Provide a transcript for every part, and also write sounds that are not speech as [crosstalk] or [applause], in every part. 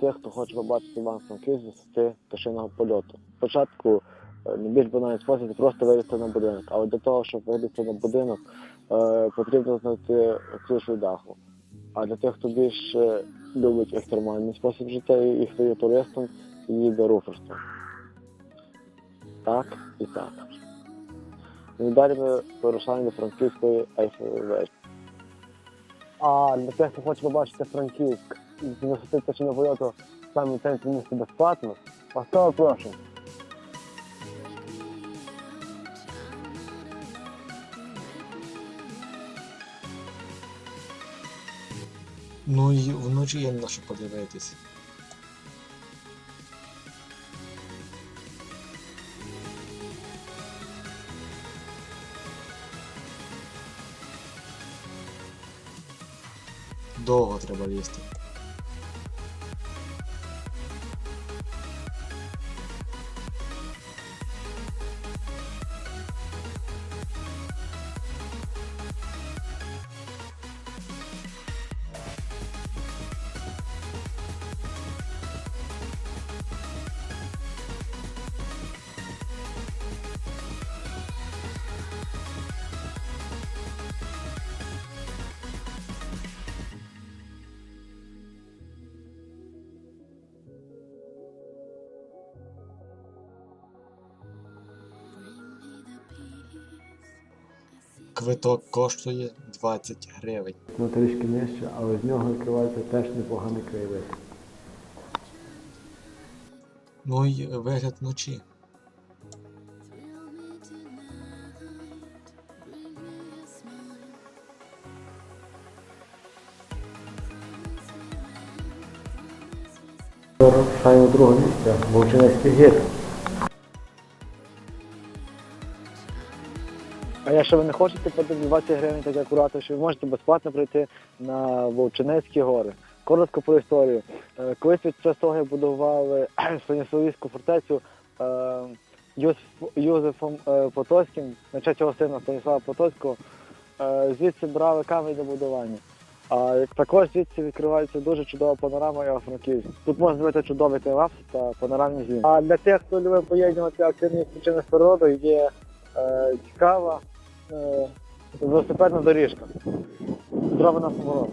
тих, хто хоче побачити Іван Франківськ з висоти пташиного польоту. Спочатку е, найбільш банальний спосіб просто вилізти на будинок, але для того, щоб вилізти на будинок, е, потрібно знайти ключ даху. А для тих, хто більш е, любить екстремальний спосіб життя і хто є туристом, їде руферством. Так і так. І далі ми вирушаємо до франківської Ейфелевої. А для тих, хто хоче побачити Франківськ з висоти пташиного польоту саме в центрі міста безплатно, ласкаво прошу. Ну і вночі є на що подивитись. Довго треба лізти. Квиток коштує 20 гривень. Ну трішки нижче, але з нього відкривається теж непоганий краєвид. Ну і вигляд вночі. Рушаємо друге місце, Вовчинецький гір. А якщо ви не хочете платити 20 гривень, так акуратно, що ви можете безплатно прийти на Вовчинецькі гори. Коротко про історію. Е, Колись під час того, як будували [clears throat] Станіславівську фортецю е, Йосиф- Йозефом е, Потоцьким, на честь сина Станіслава Потоцького, е, звідси брали камінь для будування. А також звідси відкривається дуже чудова панорама Івано-Франківськ. Тут можна зробити чудовий телапс та панорамні зйомки. А для тих, хто любить поєднувати активні відпочинок з природою, є е, цікава е, велосипедна доріжка, зроблена поворот.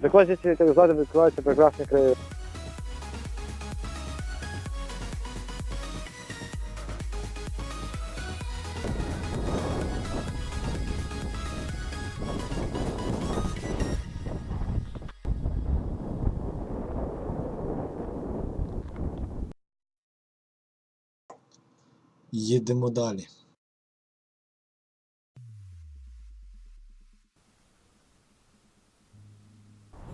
Також звідси так ззаду відкривається прекрасний краєвид. Їдемо далі.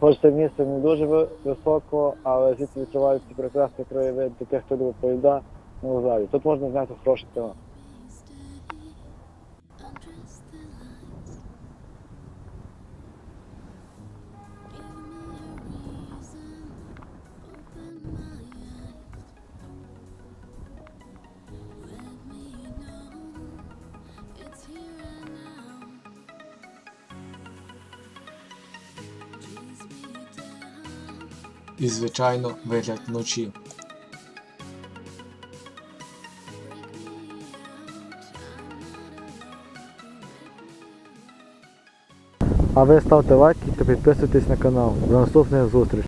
Хоч це місце не дуже ви- високо, але звідси відчуваються прекрасний краєвид для тих, хто любить поїзда на вокзалі. Тут можна зняти хороше кіно. І, звичайно, вигляд вночі. А ви ставте лайки та підписуйтесь на канал. До наступних зустрічей.